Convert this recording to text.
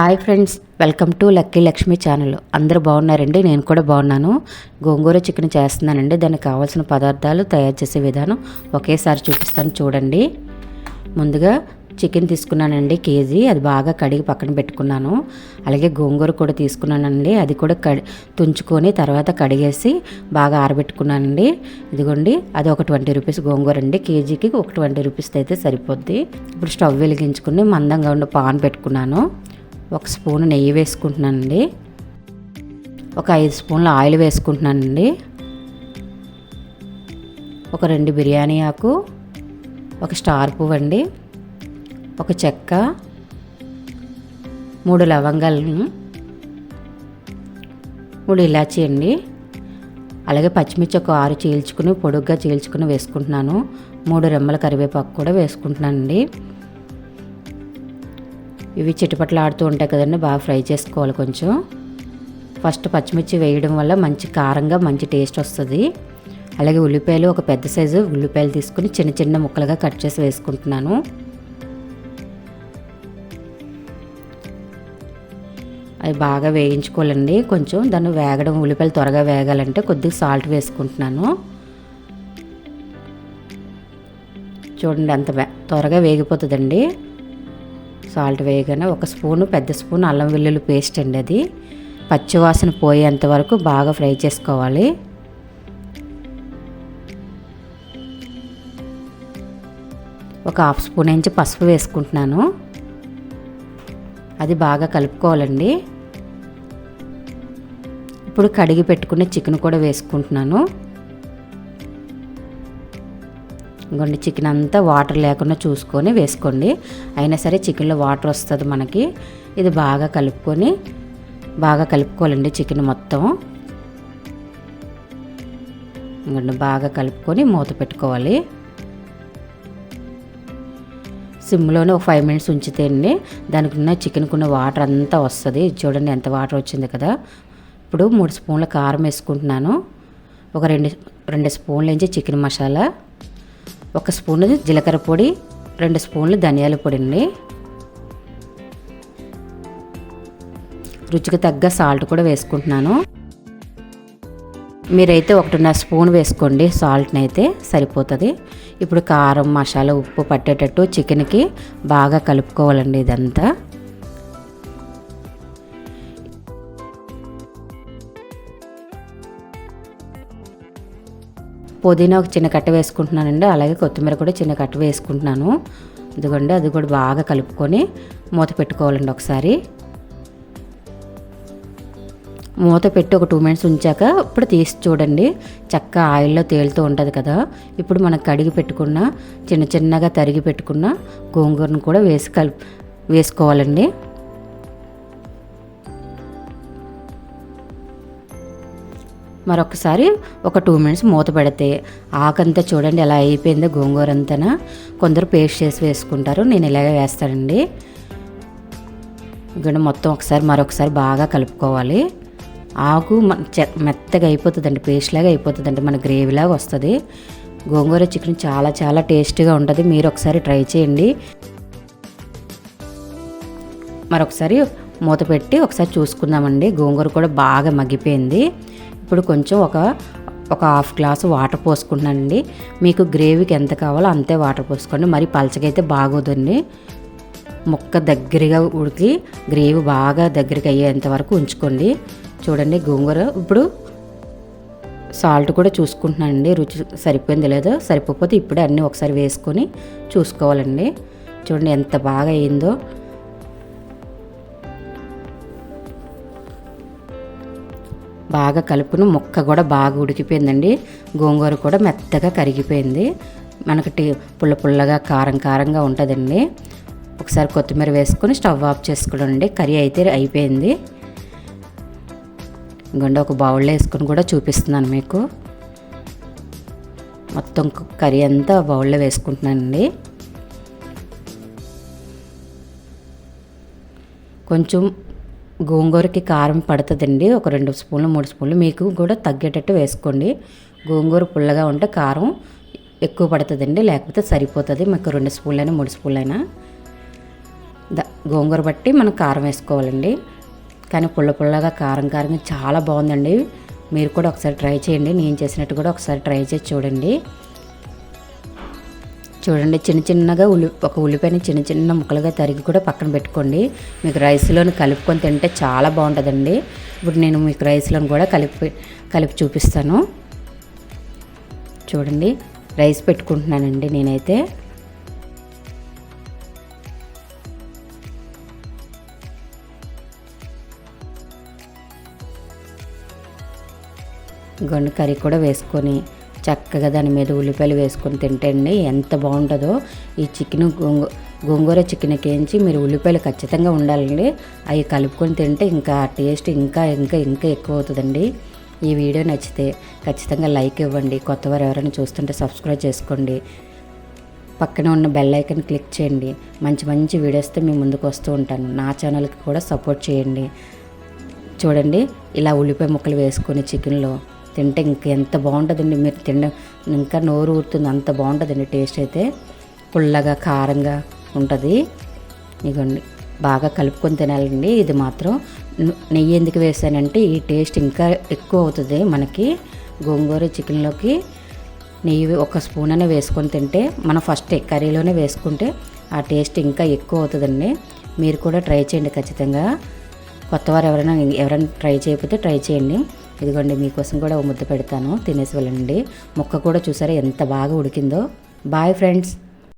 Hi friends welcome to lucky Lakshmi channel. అందరూ బాగున్నారండి? నేను కూడా బాగున్నాను. గోంగూర చికెన్ చేస్తున్నానండి. దానికి కావాల్సిన పదార్థాలు తయారు చేసే విధానం ఒకేసారి చూపిస్తాను చూడండి. ముందుగా చికెన్ తీసుకున్నానండి కేజీ. అది బాగా కడిగి పక్కన పెట్టుకున్నాను. అలాగే గోంగూర కూడా తీసుకున్నానండి. అది కూడా కడి తుంచుకొని తర్వాత కడిగేసి బాగా ఆరబెట్టుకున్నానండి. ఇదిగోండి అది ఒక ట్వంటీ రూపీస్ గోంగూర అండి. కేజీకి ఒక ట్వంటీ రూపీస్ అయితే సరిపోద్ది. ఇప్పుడు స్టవ్ వెలిగించుకుని మందంగా ఉండే పాన్ పెట్టుకున్నాను. ఒక స్పూన్ నెయ్యి వేసుకుంటున్నానండి. ఒక ఐదు స్పూన్ల ఆయిల్ వేసుకుంటున్నానండి. ఒక రెండు బిర్యానీ ఆకు ఒక స్టార్ పువ్వు అండి. ఒక చెక్క మూడు లవంగాలను మూడు ఇలాచీ అండి. అలాగే పచ్చిమిర్చి ఒక ఆరు చీల్చుకుని పొడుగ్గా చీల్చుకుని వేసుకుంటున్నాను. మూడు రెమ్మల కరివేపాకు కూడా వేసుకుంటున్నానండి. ఇవి చిటపట్లాడుతూ ఉంటాయి కదండి బాగా ఫ్రై చేసుకోవాలి కొంచెం. ఫస్ట్ పచ్చిమిర్చి వేయడం వల్ల మంచి కారంగా మంచి టేస్ట్ వస్తుంది. అలాగే ఉల్లిపాయలు ఒక పెద్ద సైజు ఉల్లిపాయలు తీసుకుని చిన్న చిన్న ముక్కలుగా కట్ చేసి వేసుకుంటున్నాను. అవి బాగా వేయించుకోవాలండి. కొంచెం దాన్ని వేగడం ఉల్లిపాయలు త్వరగా వేగాలంటే కొద్దిగా సాల్ట్ వేసుకుంటున్నాను. చూడండి అంత త్వరగా వేగిపోతుందండి. సాల్ట్ వేయగానే ఒక స్పూను పెద్ద స్పూన్ అల్లం వెల్లుల్లి పేస్ట్ అండి అది. పచ్చివాసన పోయేంత వరకు బాగా ఫ్రై చేసుకోవాలి. ఒక హాఫ్ స్పూన్ ఇంచి పసుపు వేసుకుంటున్నాను. అది బాగా కలుపుకోవాలండి. ఇప్పుడు కడిగి పెట్టుకున్న చికెన్ కూడా వేసుకుంటున్నాను. ఇంకోండి చికెన్ అంతా వాటర్ లేకుండా చూసుకొని వేసుకోండి. అయినా సరే చికెన్లో వాటర్ వస్తుంది మనకి. ఇది బాగా కలుపుకొని బాగా కలుపుకోవాలండి చికెన్ మొత్తం. ఇంకోండి బాగా కలుపుకొని మూత పెట్టుకోవాలి. సిమ్లోనే ఒక ఫైవ్ మినిట్స్ ఉంచితే అండి దానికి ఉన్న చికెన్కి ఉన్న వాటర్ అంతా వస్తుంది. చూడండి ఎంత వాటర్ వచ్చింది కదా. ఇప్పుడు మూడు స్పూన్ల కారం వేసుకుంటున్నాను. ఒక రెండు రెండు స్పూన్ల నుంచి చికెన్ మసాలా. ఒక స్పూన్ జీలకర్ర పొడి రెండు స్పూన్లు ధనియాల పొడి అండి రుచికి తగ్గ సాల్ట్ కూడా వేసుకుంటున్నాను. మీరైతే ఒకటిన్నర స్పూన్ వేసుకోండి సాల్ట్ని అయితే సరిపోతుంది. ఇప్పుడు కారం మసాలా ఉప్పు పట్టేటట్టు చికెన్కి బాగా కలుపుకోవాలండి ఇదంతా. పుదీనా ఒక చిన్న కట్ట వేసుకుంటున్నానండి. అలాగే కొత్తిమీర కూడా చిన్న కట్ట వేసుకుంటున్నాను. ఇదిగోండి అది కూడా బాగా కలుపుకొని మూత పెట్టుకోవాలండి ఒకసారి. మూత పెట్టి ఒక టూ మినిట్స్ ఉంచాక ఇప్పుడు తీసి చూడండి. చక్క ఆయిల్లో తేలుతూ ఉంటుంది కదా. ఇప్పుడు మనం కడిగి పెట్టుకున్న చిన్న చిన్నగా తరిగి పెట్టుకున్న గోంగూరను కూడా వేసి కలుపు వేసుకోవాలండి. మరొకసారి ఒక టూ మినిట్స్ మూత పెడితే ఆకంతా చూడండి ఎలా అయిపోయిందో గోంగూర అంతా కొందరు పేస్ట్ చేసి వేసుకుంటారు నేను ఇలాగే వేస్తానండి. ఇక్కడ మొత్తం ఒకసారి మరొకసారి బాగా కలుపుకోవాలి. ఆకు మెత్తగా అయిపోతుందండి పేస్ట్ లాగా అయిపోతుందండి మన గ్రేవీలాగా వస్తుంది. గోంగూర చికెన్ చాలా చాలా టేస్టీగా ఉంటుంది మీరు ఒకసారి ట్రై చేయండి. మరొకసారి మూత పెట్టి ఒకసారి చూసుకుందామండి గోంగూర కూడా బాగా మగ్గిపోయింది. ఇప్పుడు కొంచెం ఒక ఒక హాఫ్ గ్లాసు వాటర్ పోసుకుంటున్నానండి మీకు గ్రేవీకి ఎంత కావాలో అంతే వాటర్ పోసుకోండి. మరి పలచగైతే బాగోదండి. ముక్క దగ్గరగా ఉడికి గ్రేవీ బాగా దగ్గరికి అయ్యేంత వరకు ఉంచుకోండి. చూడండి గోంగూర. ఇప్పుడు సాల్ట్ కూడా చూసుకుంటున్నానండి. రుచి సరిపోయింది లేదో? సరిపోతే ఇప్పుడే అన్నీ ఒకసారి వేసుకొని చూసుకోవాలండి. చూడండి ఎంత బాగా అయిందో. బాగా కలుపును ముక్క కూడా బాగా ఉడికిపోయిందండి. గోంగూర కూడా మెత్తగా కరిగిపోయింది. మనకి టీ పుల్ల పుల్లగా కారం కారంగా ఉంటుందండి. ఒకసారి కొత్తిమీర వేసుకొని స్టవ్ ఆఫ్ చేసుకోండి కర్రీ అయితే అయిపోయింది. ఇంకొండ ఒక బౌల్లో వేసుకొని కూడా చూపిస్తున్నాను మీకు. మొత్తం కర్రీ అంతా బౌల్లో వేసుకుంటున్నానండి. కొంచెం గోంగూరకి కారం పడుతుందండి. ఒక రెండు స్పూన్లు మూడు స్పూన్లు. మీకు కూడా తగ్గేటట్టు వేసుకోండి. గోంగూర పుల్లగా ఉంటే కారం ఎక్కువ పడుతుందండి. లేకపోతే సరిపోతుంది. మీకు రెండు స్పూన్లైనా మూడు స్పూన్లైనా. ద గోంగూర బట్టి మనం కారం వేసుకోవాలండి. కానీ పుల్ల పుల్లగా కారం కారం చాలా బాగుందండి. మీరు కూడా ఒకసారి ట్రై చేయండి. నేను చేసినట్టు కూడా ఒకసారి ట్రై చేసి చూడండి. చూడండి చిన్న చిన్నగా ఉల్లి ఒక ఉల్లిపాయని చిన్న చిన్న ముక్కలుగా తరిగి కూడా పక్కన పెట్టుకోండి. మీకు రైస్లోని కలుపుకొని తింటే చాలా బాగుంటుందండి. ఇప్పుడు నేను మీకు రైస్లోని కూడా కలిపి కలిపి చూపిస్తాను. చూడండి రైస్ పెట్టుకుంటున్నానండి నేనైతే. గొండు కర్రీ కూడా వేసుకొని చక్కగా దాని మీద ఉల్లిపాయలు వేసుకొని తింటండి ఎంత బాగుంటుందో. ఈ చికెన్ గోంగూ గోంగూర చికెన్ కేంచి మీరు ఉల్లిపాయలు ఖచ్చితంగా ఉండాలండి. అవి కలుపుకొని తింటే ఇంకా టేస్ట్ ఇంకా ఇంకా ఇంకా ఎక్కువ అవుతుందండి. ఈ వీడియో నచ్చితే ఖచ్చితంగా లైక్ ఇవ్వండి. కొత్తవారు ఎవరైనా చూస్తుంటే సబ్స్క్రైబ్ చేసుకోండి. పక్కన ఉన్న బెల్ ఐకన్ క్లిక్ చేయండి. మంచి మంచి వీడియోస్తో మీ ముందుకు వస్తూ ఉంటాను. నా ఛానల్కి కూడా సపోర్ట్ చేయండి. చూడండి ఇలా ఉల్లిపాయ ముక్కలు వేసుకొని చికెన్లో తింటే ఇంక ఎంత బాగుంటుందండి మీరు తిన ఇంకా నోరు ఊరుతుంది అంత బాగుంటుందండి టేస్ట్ అయితే. పుల్లగా కారంగా ఉంటుంది. ఇదిగోండి బాగా కలుపుకొని తినాలండి. ఇది మాత్రం నెయ్యి ఎందుకు వేసానంటే ఈ టేస్ట్ ఇంకా ఎక్కువ అవుతుంది మనకి. గోంగూర చికెన్లోకి నెయ్యి ఒక స్పూన్ అనే వేసుకొని తింటే మనం ఫస్ట్ కర్రీలోనే వేసుకుంటే ఆ టేస్ట్ ఇంకా ఎక్కువ అవుతుందండి. మీరు కూడా ట్రై చేయండి ఖచ్చితంగా. కొత్తవారు ఎవరైనా ఎవరైనా ట్రై చేయకపోతే ట్రై చేయండి. ఇదిగోండి మీకోసం కూడా ఓ ముద్ద పెడతాను. తినేసి వెళ్ళండి. ముక్క కూడా చూసారా ఎంత బాగా ఉడికిందో. Bye friends.